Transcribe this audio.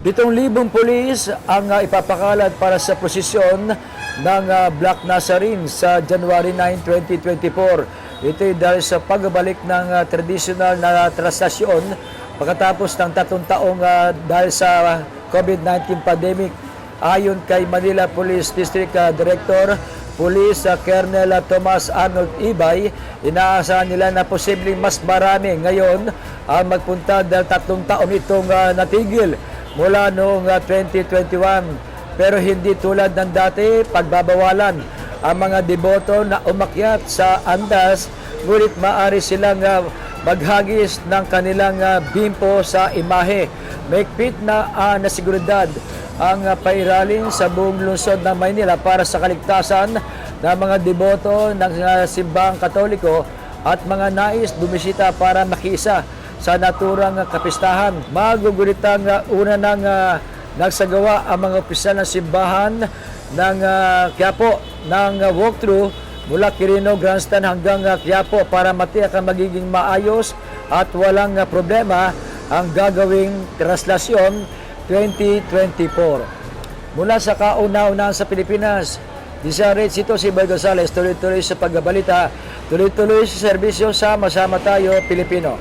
7,000 pulis ang ah, ipapakalat para sa prosesyon ng ah, Black Nazarene sa January 9, 2024. Ito ay dahil sa pagbabalik ng ah, traditional na trastasyon pagkatapos ng tatong taong ah, dahil sa COVID-19 pandemic. Ayon kay Manila Police District ah, Director Police uh, Colonel uh, Thomas Arnold Ibay, inaasahan nila na posibleng mas marami ngayon ang magpunta dahil tatlong taon itong uh, natigil mula noong uh, 2021. Pero hindi tulad ng dati, pagbabawalan ang mga deboto na umakyat sa andas, ngunit maaari silang uh, maghagis ng kanilang uh, bimpo sa imahe. Mahigpit na uh, na seguridad ang uh, pairalin sa buong lungsod ng Maynila para sa kaligtasan ng mga deboto ng uh, simbahang katoliko at mga nais bumisita para makiisa sa naturang kapistahan. Maguguritang uh, una ng uh, nagsagawa ang mga opisyal ng simbahan ng uh, Quiapo ng uh, walkthrough mula Quirino Grandstand hanggang uh, Quiapo para matiyak ang magiging maayos at walang uh, problema ang gagawing traslasyon 2024. Mula sa kauna-unahan sa Pilipinas, Disarits ito si Boy Gonzales, tuloy-tuloy sa pagbabalita, tuloy-tuloy sa serbisyo, sama-sama tayo, Pilipino.